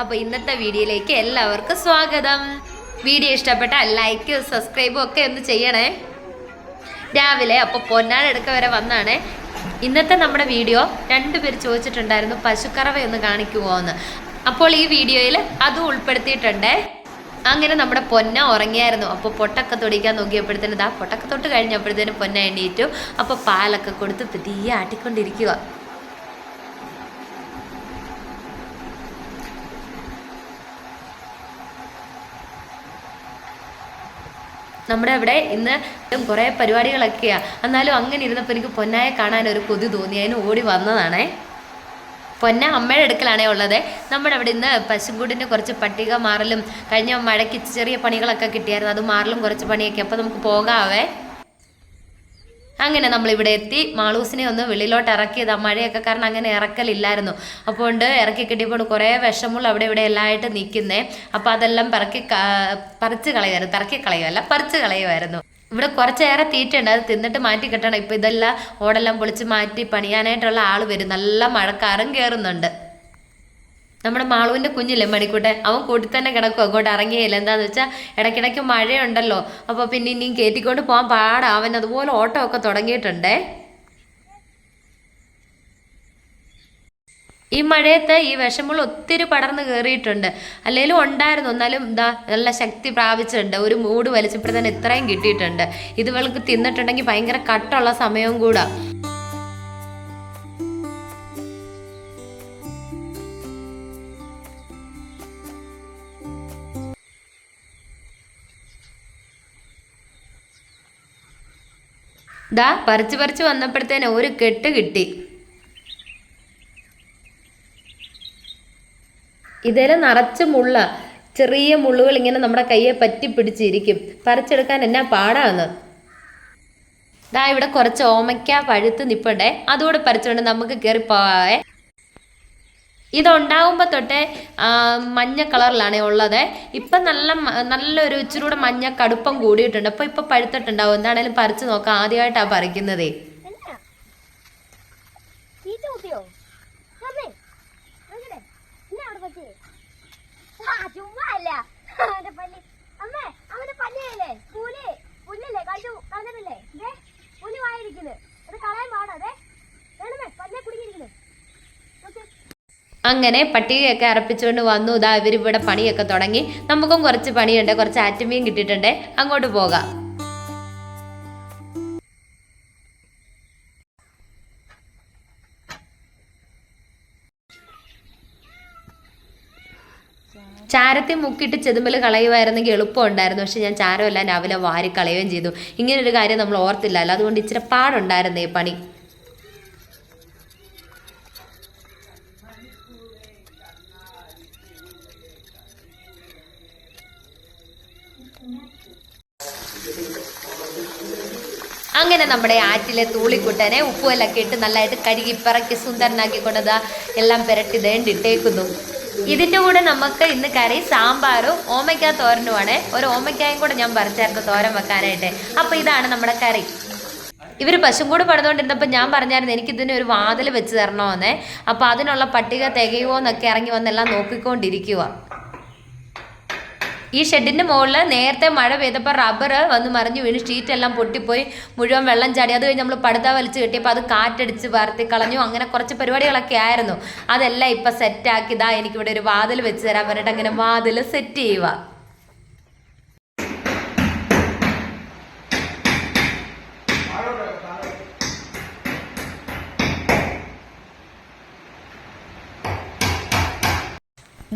അപ്പോൾ ഇന്നത്തെ വീഡിയോയിലേക്ക് എല്ലാവർക്കും സ്വാഗതം. വീഡിയോ ഇഷ്ടപ്പെട്ടാൽ ലൈക്ക് സബ്സ്ക്രൈബും ഒക്കെ ഒന്ന് ചെയ്യണേ. രാവിലെ അപ്പോൾ പൊന്നാനെടുക്ക വരെ വന്നാണ്. ഇന്നത്തെ നമ്മുടെ വീഡിയോ രണ്ടുപേർ ചോദിച്ചിട്ടുണ്ടായിരുന്നു പശുക്കറവ ഒന്ന് കാണിക്കുമോ എന്ന് അപ്പോൾ ഈ വീഡിയോയിൽ അതും ഉൾപ്പെടുത്തിയിട്ടുണ്ട്. അങ്ങനെ നമ്മുടെ പൊന്ന ഉറങ്ങിയായിരുന്നു. അപ്പോൾ പൊട്ടൊക്കെ തൊടിക്കാൻ നോക്കിയപ്പോഴത്തേനും ദാ പൊട്ടൊക്കെ തൊട്ട് കഴിഞ്ഞപ്പോഴത്തേനും പൊന്ന എണ്ണീറ്റു അപ്പോൾ പാലൊക്കെ കൊടുത്ത് പതിയെ ആട്ടിക്കൊണ്ടിരിക്കുക നമ്മുടെ അവിടെ ഇന്ന് കുറേ പരിപാടികളൊക്കെയാ. എന്നാലും അങ്ങനെ ഇരുന്നപ്പോൾ എനിക്ക് പൊന്നായെ കാണാൻ ഒരു കൊതി തോന്നി. അതിന് ഓടി വന്നതാണേ. പൊന്ന അമ്മയുടെ അടുക്കലാണേ ഉള്ളത്. നമ്മുടെ അവിടെ ഇന്ന് പശുംകൂടിന്റെ കുറച്ച് പട്ടിക മാറലും കഴിഞ്ഞ മഴയ്ക്ക് ചെറിയ പണികളൊക്കെ കിട്ടിയായിരുന്നു. അത് മാറലും കുറച്ച് പണിയൊക്കെ. അപ്പോൾ നമുക്ക് പോകാവേ. അങ്ങനെ നമ്മളിവിടെ എത്തി. മാളൂസിനെ ഒന്ന് വെളിയിലോട്ട് ഇറക്കിയതാ. മഴയൊക്കെ കാരണം അങ്ങനെ ഇറക്കലില്ലായിരുന്നു. അപ്പോൾ ഇറക്കി കിട്ടിയപ്പോൾ കുറേ വിഷമുള്ള അവിടെ ഇവിടെ എല്ലാമായിട്ട് നിൽക്കുന്നേ. അപ്പോൾ അതെല്ലാം പറക്കി പറിച്ചു കളയുമായിരുന്നു തറക്കി കളയുമല്ല പറിച്ച് കളയുമായിരുന്നു ഇവിടെ കുറച്ചേറെ തീറ്റയുണ്ട്. അത് തിന്നിട്ട് മാറ്റി കിട്ടണം. ഇപ്പം ഇതെല്ലാം ഓടെല്ലാം പൊളിച്ച് മാറ്റി പണിയാനായിട്ടുള്ള ആൾ വരും. നല്ല മഴക്കാറും കയറുന്നുണ്ട് നമ്മുടെ മാളുവിന്റെ കുഞ്ഞില്ലേ മണിക്കൂട്ടെ? അവൻ കൂട്ടി തന്നെ കിടക്കും അങ്ങോട്ട് ഇറങ്ങിയില്ല എന്താന്ന് വെച്ചാൽ ഇടയ്ക്കിടയ്ക്ക് മഴയുണ്ടല്ലോ. അപ്പോൾ പിന്നെ ഇനിയും കയറ്റിക്കൊണ്ട് പോകാൻ പാടാ. അവൻ അതുപോലെ ഓട്ടമൊക്കെ തുടങ്ങിയിട്ടുണ്ടേ. ഈ മഴയത്ത് ഈ വിഷമുള്ള ഒത്തിരി പടർന്ന് കയറിയിട്ടുണ്ട് അല്ലെങ്കിലും ഉണ്ടായിരുന്നു. എന്നാലും എന്താ നല്ല ശക്തി പ്രാപിച്ചിട്ടുണ്ട്. ഒരു മൂട് വലിച്ചപ്പോഴത്തേന് ഇത്രയും കിട്ടിയിട്ടുണ്ട്. ഇതുവൾക്ക് തിന്നിട്ടുണ്ടെങ്കിൽ ഭയങ്കര കട്ടുള്ള സമയവും കൂടാ. ദാ പറിച്ച് പറിച്ച് വന്നപ്പോഴത്തേന് ഒരു കെട്ട് കിട്ടി. ഇതിൽ നിറച്ച് മുള്ള ചെറിയ മുള്ളുകൾ ഇങ്ങനെ നമ്മുടെ കയ്യെ പറ്റി പിടിച്ചിരിക്കും. പറിച്ചെടുക്കാൻ എന്നാ പാടാന്ന്? ദാ ഇവിടെ കുറച്ച് ഓമയ്ക്ക പഴുത്ത് നിപ്പണ്ടേ. അതുകൂടെ പറിച്ചുകൊണ്ട് നമുക്ക് കയറി പോവാവേ. ഇതുണ്ടാവുമ്പോൾ തൊട്ടേ മഞ്ഞ കളറിലാണ് ഉള്ളത്. ഇപ്പം നല്ല നല്ലൊരു ഇച്ചിരി കൂടെ മഞ്ഞ കടുപ്പം കൂടിയിട്ടുണ്ട്. അപ്പോൾ ഇപ്പം പഴുത്തിട്ടുണ്ടാവും. എന്താണേലും പറിച്ച് നോക്കാം. ആദ്യമായിട്ടാണ് പറിക്കുന്നതേ. അങ്ങനെ പട്ടികയൊക്കെ അറപ്പിച്ചുകൊണ്ട് വന്നു. ഇതാ ഇവരിവിടെ പണിയൊക്കെ തുടങ്ങി. നമുക്കും കുറച്ച് പണിയുണ്ട്. കുറച്ച് ആറ്റുമീൻ കിട്ടിയിട്ടുണ്ട്. അങ്ങോട്ട് പോകാം. ചാരത്തെ മുക്കിയിട്ട് ചെതുമ്പൽ കളയുമായിരുന്നെങ്കിൽ എളുപ്പമുണ്ടായിരുന്നു പക്ഷെ ഞാൻ ചാരമെല്ലാം രാവിലെ വാരി കളയുകയും ചെയ്തു. ഇങ്ങനൊരു കാര്യം നമ്മൾ ഓർത്തില്ലല്ലോ അതുകൊണ്ട് ഇച്ചിരി പാടുണ്ടായിരുന്നു ഈ പണി. അങ്ങനെ നമ്മുടെ ആറ്റിലെ തൂളിക്കുട്ടനെ ഉപ്പുമെല്ലൊക്കെ ഇട്ട് നല്ലതായിട്ട് കഴുകി പിറക്കി സുന്ദരനാക്കി കൊണ്ടതാ എല്ലാം പുരട്ടി ദേണ്ടിട്ടേക്കുന്നു ഇതിന്റെ കൂടെ നമുക്ക് ഇന്ന് കറി സാമ്പാറും ഓമയ്ക്ക തോരനുമാണ്. ഒരു ഓമയ്ക്കായും കൂടെ ഞാൻ പറിച്ചേർത്ത് തോരൻ വെക്കാനായിട്ട്. അപ്പോൾ ഇതാണ് നമ്മുടെ കറി. ഇവർ പശും കൂടെ പണിതുകൊണ്ടിരുന്നപ്പോൾ ഞാൻ പറഞ്ഞായിരുന്നു എനിക്കിതിന് ഒരു വാതിൽ വെച്ച് തരണമെന്നേ അപ്പോൾ അതിനുള്ള പട്ടിക തികയുമോ എന്നൊക്കെ ഇറങ്ങി വന്നെല്ലാം നോക്കിക്കൊണ്ടിരിക്കുക ഈ ഷെഡിന്റെ മുകളിൽ നേരത്തെ മഴ പെയ്തപ്പോൾ റബ്ബർ വന്ന് മറിഞ്ഞു വീണ് ഷീറ്റ് എല്ലാം പൊട്ടിപ്പോയി. മുഴുവൻ വെള്ളം ചാടി. അത് കഴിഞ്ഞ് നമ്മൾ പടുത വലിച്ച് കെട്ടിയപ്പോൾ അത് കാറ്റടിച്ച് വാർത്തി കളഞ്ഞു. അങ്ങനെ കുറച്ച് പരിപാടികളൊക്കെ ആയിരുന്നു. അതെല്ലാം ഇപ്പം സെറ്റാക്കി ഇതാ എനിക്കിവിടെ ഒരു വാതിൽ വെച്ച് തരാൻ പറഞ്ഞിട്ട് അങ്ങനെ വാതിൽ സെറ്റ് ചെയ്യുക.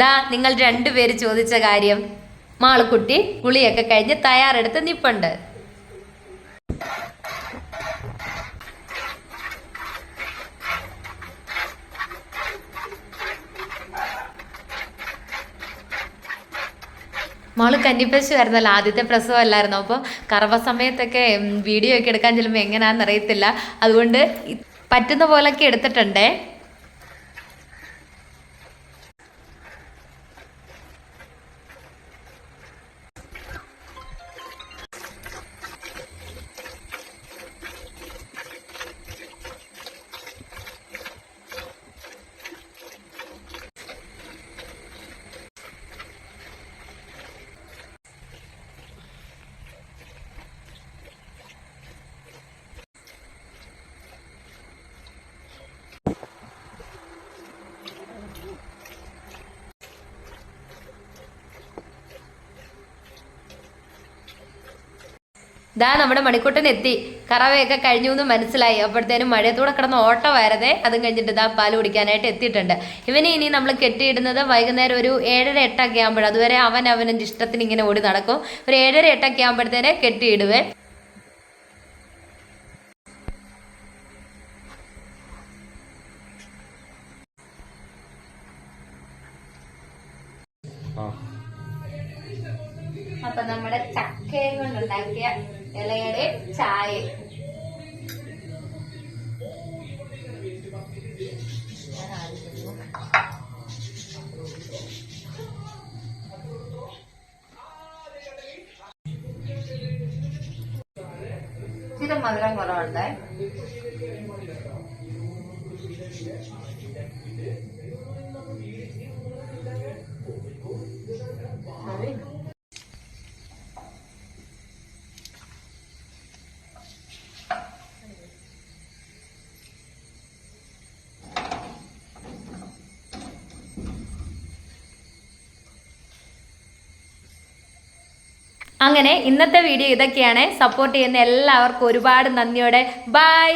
ദാ നിങ്ങൾ രണ്ടുപേര് ചോദിച്ച കാര്യം. മാളുക്കുട്ടി കുളിയൊക്കെ കഴിഞ്ഞ് തയ്യാറെടുത്ത് നിപ്പുണ്ട്. മോൾ കന്നിപ്പശു ആയിരുന്നല്ലോ ആദ്യത്തെ പ്രസവം അല്ലായിരുന്നു അപ്പോൾ കറവ സമയത്തൊക്കെ വീഡിയോ ഒക്കെ എടുക്കാൻ ചെല്ലുമ്പോൾ എങ്ങനെയാണെന്ന് അറിയത്തില്ല അതുകൊണ്ട് പറ്റുന്ന പോലൊക്കെ എടുത്തിട്ടുണ്ടേ. ദാ നമ്മുടെ മണിക്കൂട്ടൻ എത്തി. കറവയൊക്കെ കഴിഞ്ഞു എന്ന് മനസ്സിലായി. അപ്പോഴത്തേനും മഴയത്തൂടെ കിടന്ന് ഓട്ടമായിരുന്നേ അതും കഴിഞ്ഞിട്ട് ഇതാ പാൽ കുടിക്കാനായിട്ട് എത്തിയിട്ടുണ്ട്. ഇവനെ ഇനി നമ്മൾ കെട്ടിയിടുന്നത് വൈകുന്നേരം ഒരു ഏഴര എട്ടൊക്കെ ആകുമ്പോൾ അതുവരെ അവൻ അവന്റെ ഇഷ്ടത്തിന് ഇങ്ങനെ ഓടി നടക്കും. ഒരു ഏഴര എട്ടൊക്കെ ആകുമ്പോഴത്തേനെ കെട്ടിയിടുവേ. അപ്പൊ നമ്മുടെ ചക്കയും കൊണ്ടുണ്ടാക്കിയ ഇലയുടെ ചായ ഇത് മധുരം കുറവുണ്ട് അങ്ങനെ ഇന്നത്തെ വീഡിയോ ഇതൊക്കെയാണ്. സപ്പോർട്ട് ചെയ്യുന്ന എല്ലാവർക്കും ഒരുപാട് നന്ദിയോടെ. ബൈ